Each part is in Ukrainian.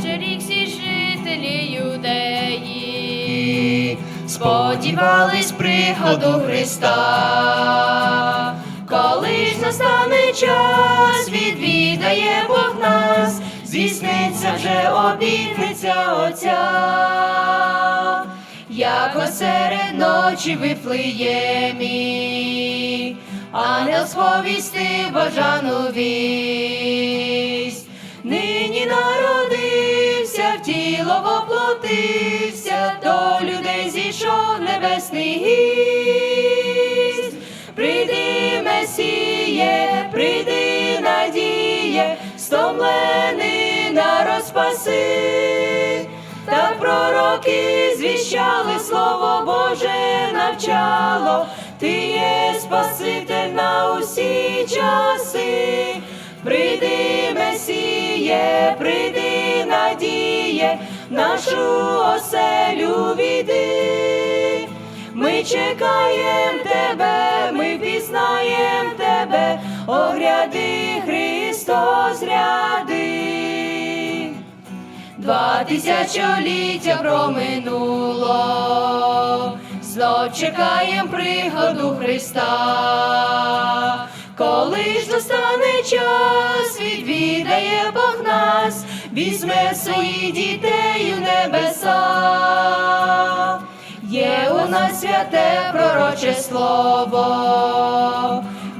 вже всі жителі юдеї. Сподівались приходу Христа, коли ж настане час, відвідає Бог нас, здійсниться вже обітниця Отця, як осеред ночі в Вифлеємі, ангел сповістив бажану вість. Воплотився, до людей зійшов небесний гість. Прийди, Месіє, прийди, надіє, стомлений народ спаси. Так пророки звіщали слово Боже навчало, ти є Спаситель на усі часи. Прийди, Месіє, прийди, надіє, нашу оселю війди. Ми чекаєм тебе, ми пізнаєм тебе, огряди Христос ряди. Два тисячоліття проминуло, знов чекаєм приходу Христа. Коли ж настане час, відвідає Бог нас, візьме своїх дітей у небеса. Є у нас святе пророче слово,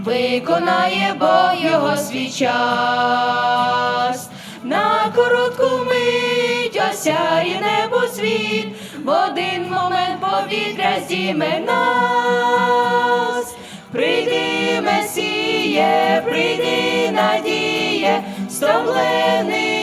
виконає Бог його свій час. На коротку мить осяє небо світ, в один момент повітря зійме нас. Прийди, Месіє, прийди, надіє, стомлений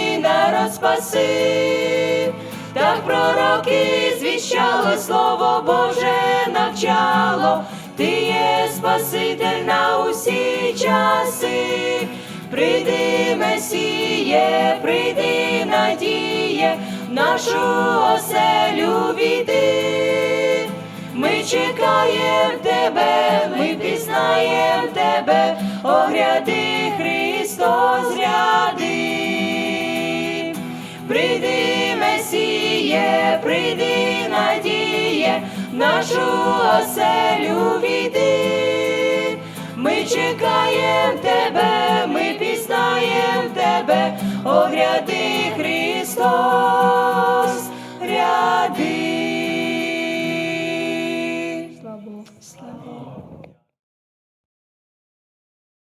народ спаси. Так пророки звіщали слово Боже навчало, ти є Спаситель на усі часи. Прийди, Месіє, прийди, надіє, нашу оселю війди. Ми чекаєм тебе, ми пізнаєм тебе, огряди Христос Месіє, прийди, надіє, нашу оселю війди. Ми чекаєм тебе, ми пізнаєм тебе, огряди Христос